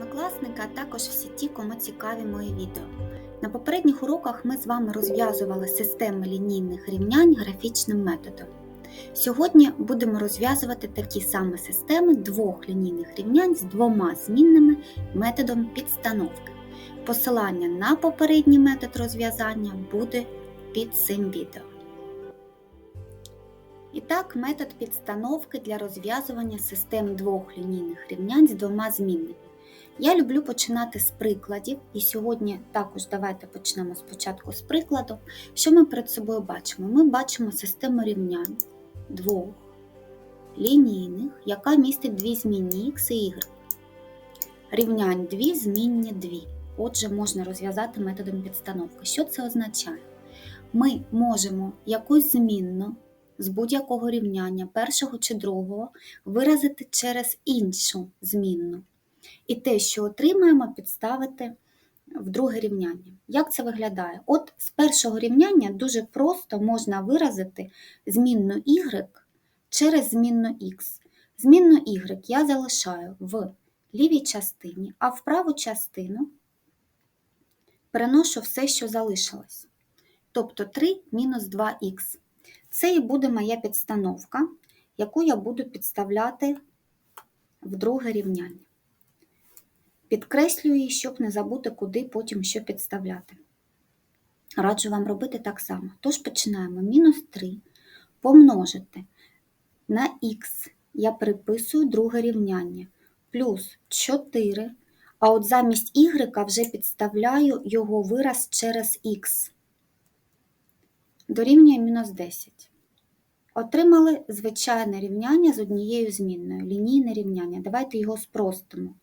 семикласники, а також всі ті, кому цікаві мої відео. На попередніх уроках ми з вами розв'язували системи лінійних рівнянь графічним методом. Сьогодні будемо розв'язувати такі самі системи двох лінійних рівнянь з двома змінними методом підстановки. Посилання на попередній метод розв'язання буде під цим відео. І так, метод підстановки для розв'язування систем двох лінійних рівнянь з двома змінними. Я люблю починати з прикладів, і сьогодні також давайте почнемо спочатку з прикладу. Що ми перед собою бачимо? Ми бачимо систему рівнянь двох лінійних, яка містить дві змінні x і y. Рівнянь дві змінні дві. Отже, можна розв'язати методом підстановки. Що це означає? Ми можемо якусь змінну з будь-якого рівняння, першого чи другого, виразити через іншу змінну. І те, що отримаємо, підставити в друге рівняння. Як це виглядає? От з першого рівняння дуже просто можна виразити змінну y через змінну x. Змінну y я залишаю в лівій частині, а в праву частину переношу все, що залишилось. Тобто 3 мінус 2х. Це і буде моя підстановка, яку я буду підставляти в друге рівняння. Підкреслюю щоб не забути, куди потім що підставляти. Раджу вам робити так само. Тож починаємо. Мінус 3 помножити на х, я приписую друге рівняння, плюс 4, а от замість y вже підставляю його вираз через х. Дорівнює мінус 10. Отримали звичайне рівняння з однією змінною, лінійне рівняння. Давайте його спростимо.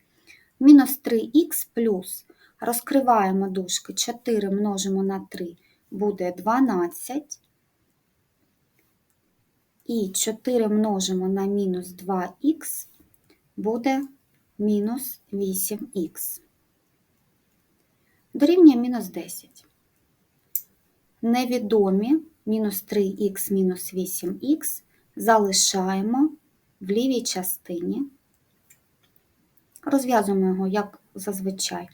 Мінус 3х плюс розкриваємо дужки 4 множимо на 3 буде 12. І 4 множимо на мінус 2х буде мінус 8х. Дорівнює мінус 10. Невідомі мінус 3х мінус 8х залишаємо в лівій частині. Розв'язуємо його, як зазвичай.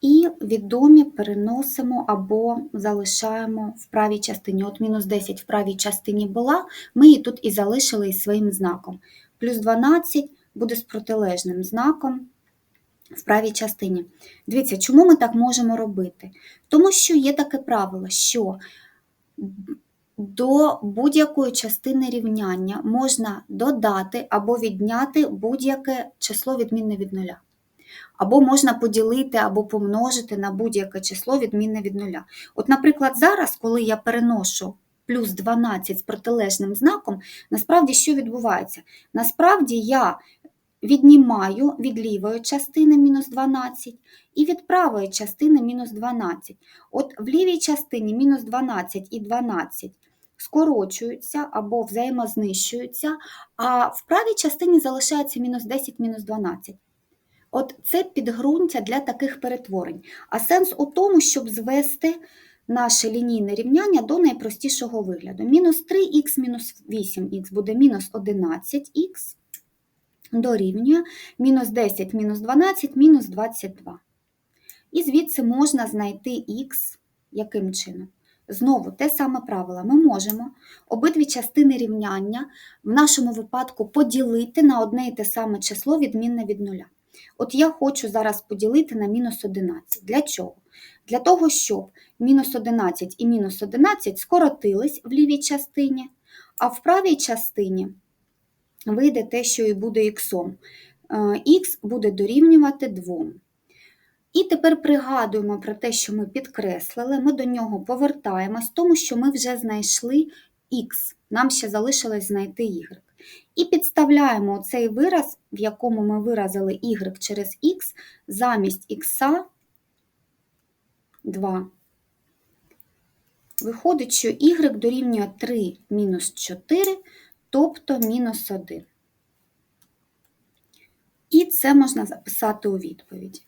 І відомі переносимо або залишаємо в правій частині. От мінус 10 в правій частині була, ми її тут і залишили із своїм знаком. Плюс 12 буде з протилежним знаком в правій частині. Дивіться, чому ми так можемо робити? Тому що є таке правило, що до будь-якої частини рівняння можна додати або відняти будь-яке число відмінне від нуля. Або можна поділити або помножити на будь-яке число відмінне від нуля. От, наприклад, зараз, коли я переношу плюс 12 з протилежним знаком, насправді що відбувається? Насправді я віднімаю від лівої частини мінус 12 і від правої частини мінус 12. От в лівій частині мінус 12 і 12 скорочуються або взаємознищуються, а в правій частині залишається мінус 10, мінус 12. От це підґрунтя для таких перетворень. А сенс у тому, щоб звести наше лінійне рівняння до найпростішого вигляду. Мінус 3х мінус 8х буде мінус 11х дорівнює мінус 10 мінус 12 мінус 22. І звідси можна знайти х яким чином? Знову те саме правило. Ми можемо обидві частини рівняння в нашому випадку поділити на одне і те саме число відмінне від нуля. От я хочу зараз поділити на мінус 11. Для чого? Для того, щоб мінус 11 і мінус 11 скоротились в лівій частині, а в правій частині вийде те, що і буде х. Х буде дорівнювати 2. І тепер пригадуємо про те, що ми підкреслили, ми до нього повертаємось, тому що ми вже знайшли х, нам ще залишилось знайти y. І підставляємо цей вираз, в якому ми виразили y через х, замість х 2. Виходить, що y дорівнює 3 мінус 4, тобто мінус 1. І це можна записати у відповіді.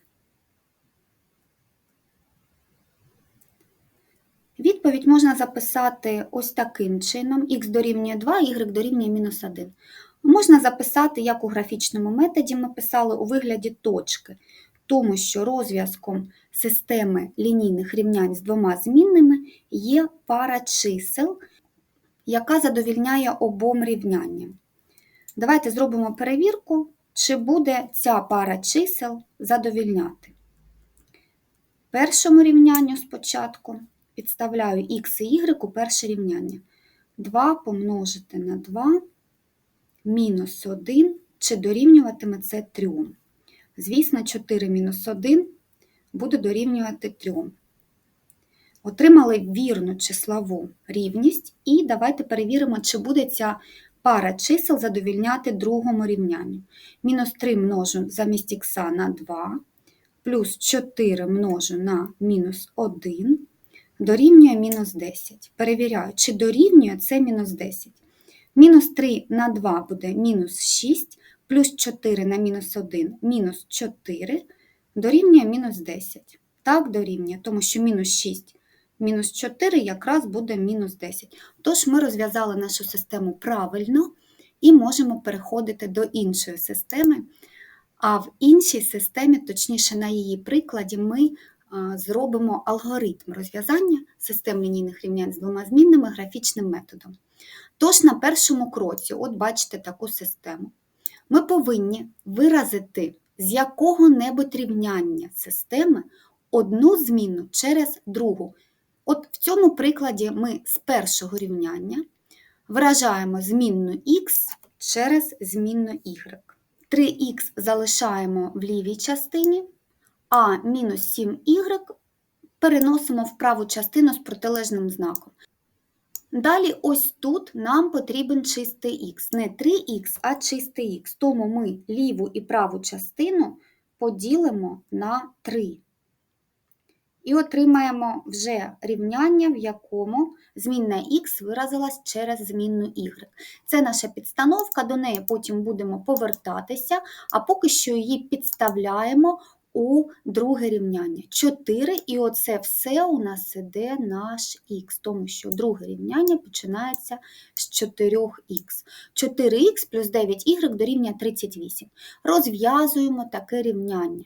Відповідь можна записати ось таким чином: х дорівнює 2, y дорівнює мінус 1. Можна записати, як у графічному методі ми писали у вигляді точки, тому що розв'язком системи лінійних рівнянь з двома змінними є пара чисел, яка задовільняє обом рівнянням. Давайте зробимо перевірку, чи буде ця пара чисел задовільняти. Першому рівнянню спочатку підставляю х і y у перше рівняння. 2 помножити на 2 мінус 1, чи дорівнюватиме це 3. Звісно, 4 мінус 1 буде дорівнювати 3. Отримали вірну числову рівність, і давайте перевіримо, чи буде ця пара чисел задовільняти другому рівнянню. Мінус 3 множу замість х на 2, плюс 4 множу на мінус 1, дорівнює мінус 10. Перевіряю, чи дорівнює це мінус 10. Мінус 3 на 2 буде мінус 6, плюс 4 на мінус 1 мінус 4, дорівнює мінус 10. Так, дорівнює, тому що мінус 6 мінус 4 якраз буде мінус 10. Тож ми розв'язали нашу систему правильно і можемо переходити до іншої системи. А в іншій системі, точніше на її прикладі, ми зробимо алгоритм розв'язання систем лінійних рівнянь з двома змінними графічним методом. Тож на першому кроці, от бачите таку систему, ми повинні виразити з якого-небудь рівняння системи одну зміну через другу. От в цьому прикладі ми з першого рівняння виражаємо змінну х через змінну y. 3х залишаємо в лівій частині, а мінус 7y переносимо в праву частину з протилежним знаком. Далі ось тут нам потрібен чистий х. Не 3х, а чистий х. Тому ми ліву і праву частину поділимо на 3. І отримаємо вже рівняння, в якому змінна х виразилась через змінну y. Це наша підстановка, до неї потім будемо повертатися, а поки що її підставляємо у друге рівняння. 4, і оце все у нас іде наш х, тому що друге рівняння починається з 4х. 4х плюс 9y дорівнює 38. Розв'язуємо таке рівняння.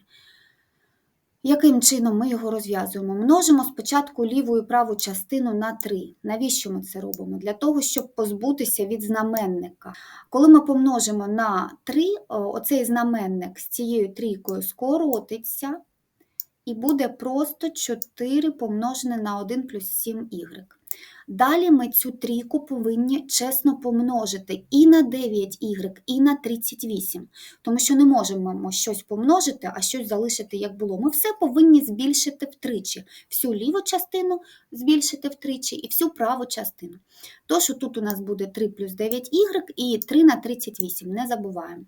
Яким чином ми його розв'язуємо? Множимо спочатку ліву і праву частину на 3. Навіщо ми це робимо? Для того, щоб позбутися від знаменника. Коли ми помножимо на 3, оцей знаменник з цією трійкою скоротиться, і буде просто 4 помножене на 1 плюс 7y. Далі ми цю трійку повинні чесно помножити і на 9y, і на 38, тому що не можемо щось помножити, а щось залишити, як було. Ми все повинні збільшити втричі. Всю ліву частину збільшити втричі і всю праву частину. Тож тут у нас буде 3 плюс 9y і 3 на 38, не забуваємо.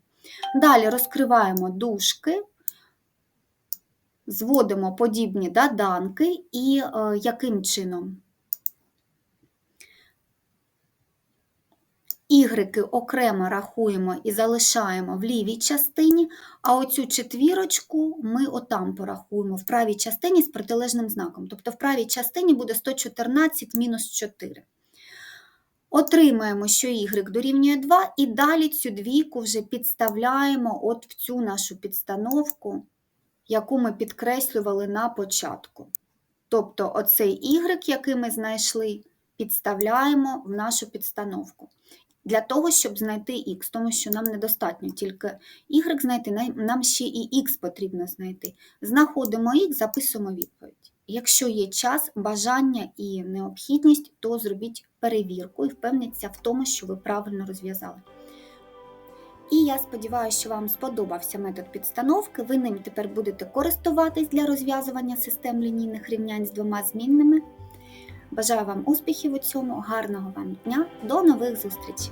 Далі розкриваємо дужки, зводимо подібні доданки і е, яким чином? Ігрики окремо рахуємо і залишаємо в лівій частині, а оцю четвірочку ми отам порахуємо в правій частині з протилежним знаком. Тобто в правій частині буде 114 мінус 4. Отримаємо, що y дорівнює 2, і далі цю двійку вже підставляємо от в цю нашу підстановку, яку ми підкреслювали на початку. Тобто оцей y, який ми знайшли, підставляємо в нашу підстановку для того, щоб знайти х, тому що нам недостатньо тільки y знайти, нам ще і х потрібно знайти. Знаходимо х, записуємо відповідь. Якщо є час, бажання і необхідність, то зробіть перевірку і впевніться в тому, що ви правильно розв'язали. І я сподіваюся, що вам сподобався метод підстановки. Ви ним тепер будете користуватись для розв'язування систем лінійних рівнянь з двома змінними. Бажаю вам успіхів у цьому, гарного вам дня, до нових зустрічей!